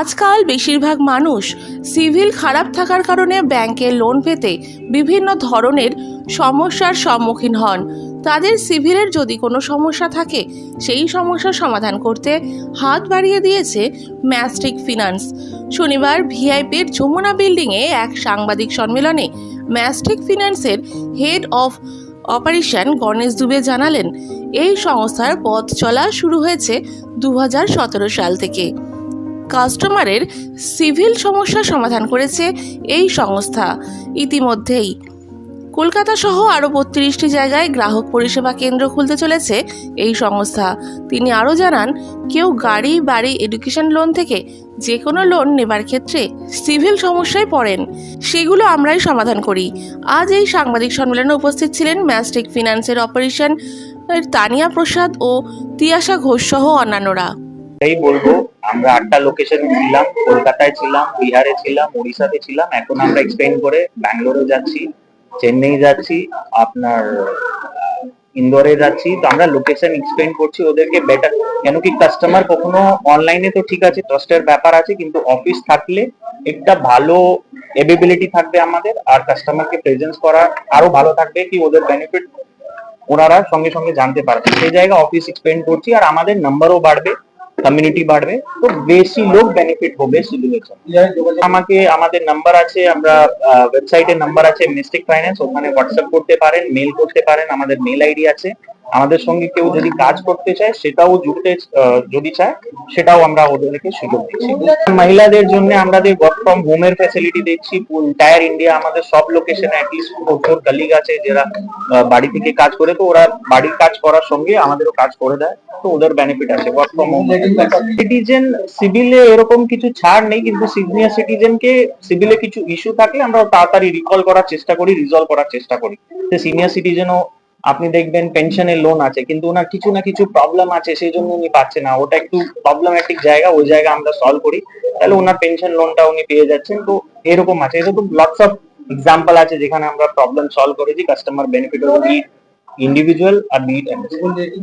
আজকাল বেশিরভাগ মানুষ সিভিল খারাপ থাকার কারণে ব্যাংকে লোন পেতে বিভিন্ন ধরনের সমস্যার সম্মুখীন হন। তাদের সিভিলের যদি কোনো সমস্যা থাকে, সেই সমস্যার সমাধান করতে হাত বাড়িয়ে দিয়েছে ম্যাস্টিক ফিনান্স। শনিবার ভিআইপির যমুনা বিল্ডিংয়ে এক সাংবাদিক সম্মেলনে Mystic ফিনান্সের head of operation Ganesh Dubey জানালেন, এই সংস্থার পথ চলা শুরু হয়েছে দু হাজার সতেরো সাল থেকে। কাস্টমারের সিভিল সমস্যার সমাধান করেছে এই সংস্থা ইতিমধ্যেই। কলকাতা সহ আরও বত্রিশটি জায়গায় গ্রাহক পরিষেবা কেন্দ্র খুলতে চলেছে এই সংস্থা। তিনি আরও জানান, কেউ গাড়ি, বাড়ি, এডুকেশন লোন থেকে যে কোনো লোন নেবার ক্ষেত্রে সিভিল সমস্যায় পড়েন, সেগুলো আমরাই সমাধান করি। আজ এই সাংবাদিক সম্মেলনে উপস্থিত ছিলেন ম্যাস্টিক ফিনান্সের অপারেশন তানিয়া প্রসাদ ও তিয়াশা ঘোষ সহ অন্যান্যরা। এটাই বলব আমরা আটটা লোকেশন ছিলাম, কলকাতায় ছিলাম, বিহারে ছিলাম উড়িষ্যাতে ছিলাম। এখন আমরা এক্সপেন্ড করে ব্যাঙ্গালোরে যাচ্ছি, চেন্নাই যাচ্ছি, আপনার ইন্দোরে যাচ্ছি। তো আমরা লোকেশন এক্সপ্লেন করছি ওদেরকে বেটার কেন কি কাস্টমার কখনো অনলাইনে তো ঠিক আছে ট্রাস্টের ব্যাপার আছে, কিন্তু অফিস থাকলে একটা ভালো এবিলিটি থাকবে আমাদের, আর কাস্টমারকে প্রেজেন্স করা আরও ভালো থাকবে কি ওদের বেনিফিট ওনারা সঙ্গে সঙ্গে জানতে পারবে। সেই জায়গা অফিস এক্সপ্লেন করছি, আর আমাদের নাম্বারও বাড়বে। কমিউনিটি বাড়বে, তো বেশি লোক বেনিফিট হবে সিভিলের আমাকে, আমাদের নাম্বার আছে, আমরা ওয়েবসাইটের নাম্বার আছে মিস্টিক ফাইন্যান্স ওখানে হোয়াটসঅ্যাপ করতে পারেন মেল করতে পারেন, আমাদের মেল আইডি আছে। আমাদের সঙ্গে কেউ যদি কাজ করতে চায়, সেটাও জুড়তে যদি চায়, সেটাও আমরা ওদেরকে সুযোগ দিচ্ছি। মহিলাদের জন্য আমরা যে ওয়ার্ক ফ্রম হোমের ফ্যাসিলিটি দিচ্ছি টায়ার ইন্ডিয়া আমাদের সব লোকেশনে অ্যাটলিস্ট প্রচুর কলিগ আছে যারা বাড়ি থেকে কাজ করে, তো ওরা বাড়ির কাজ করার সঙ্গে আমাদেরও কাজ করে দেয়, তো ওদের বেনিফিট আছে ওয়ার্ক ফ্রম হোম সিটিজেন সিভিলে এরকম কিছু ছাড় নেই, কিন্তু সিনিয়র সিটিজেনকে সিভিলে কিছু ইস্যু থাকলে আমরা তাড়াতাড়ি রিকল করার চেষ্টা করি রিজলভ করার চেষ্টা করি। সিনিয়র সিটিজেনও আপনি দেখবেন পেনশনের লোন আছে কিন্তু ওনার কিছু না কিছু প্রবলেম আছে সেই জন্য উনি পাচ্ছে না ওটা একটু প্রবলেম্যাটিক জায়গা ওই জায়গা আমরা সলভ করি তাহলে ওনার পেনশন লোনটা উনি পেয়ে যাচ্ছেন তো এরকম আছে এরকম লটস অফ এক্সাম্পল আছে যেখানে আমরা প্রবলেম সলভ করেছি কাস্টমার বেনিফিট इंडिविजुअल और बीट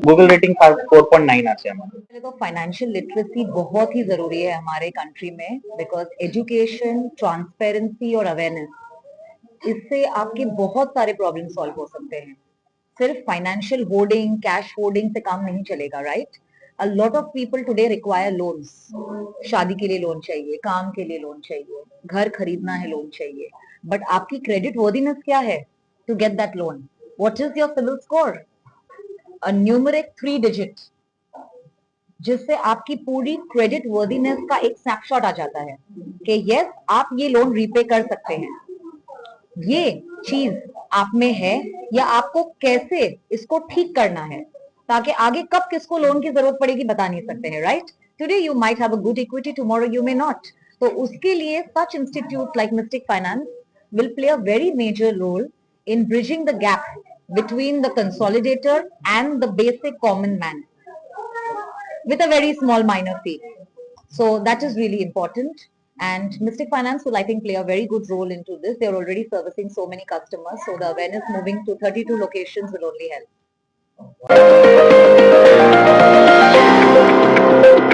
গুগল রেটিং 4.9 আছে আমাদের तो फाइनेंशियल लिटरेसी बहुत ही জরুরি है हमारे কান্ট্রি মে বিকজ এডুকেশন ट्रांसपेरेंसी অর অ্যাওয়ারনেস इससे आपके बहुत सारे प्रॉब्लम सॉल्व हो सकते हैं सिर्फ़ फाइनेंशियल होर्डिंग कैश होर्डिंग से काम नहीं चलेगा right a lot of people today require loans शादी के लिए लोन चाहिए, काम के लिए लोन चाहिए, घर खरीदना है लोन चाहिए. बट आपकी क्रेडिट वर्दीनेस क्या है to get that loan what is your CIBIL score a three digit जिससे आपकी पूरी क्रेडिट वर्दीनेस का एक स्नैपशॉट आ जाता है कि यस आप ये लोन रीपे कर सकते हैं. ये चीज़ आप में है या आपको कैसे इसको ठीक करना है? ताकि आगे कब किसको लोन की ज़रूरत पड़ेगी बता नहीं सकते हैं right today you might have good equity tomorrow you may not तो उसके लिए such institute like Mystic finance will play a very major role in bridging the gap between the consolidator and the basic common man with a very small minor fee so that is really important And Mystic Finance will, I think, play a very good role into this. They're already servicing so many customers. So the awareness moving to 32 locations will only help.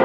Oh,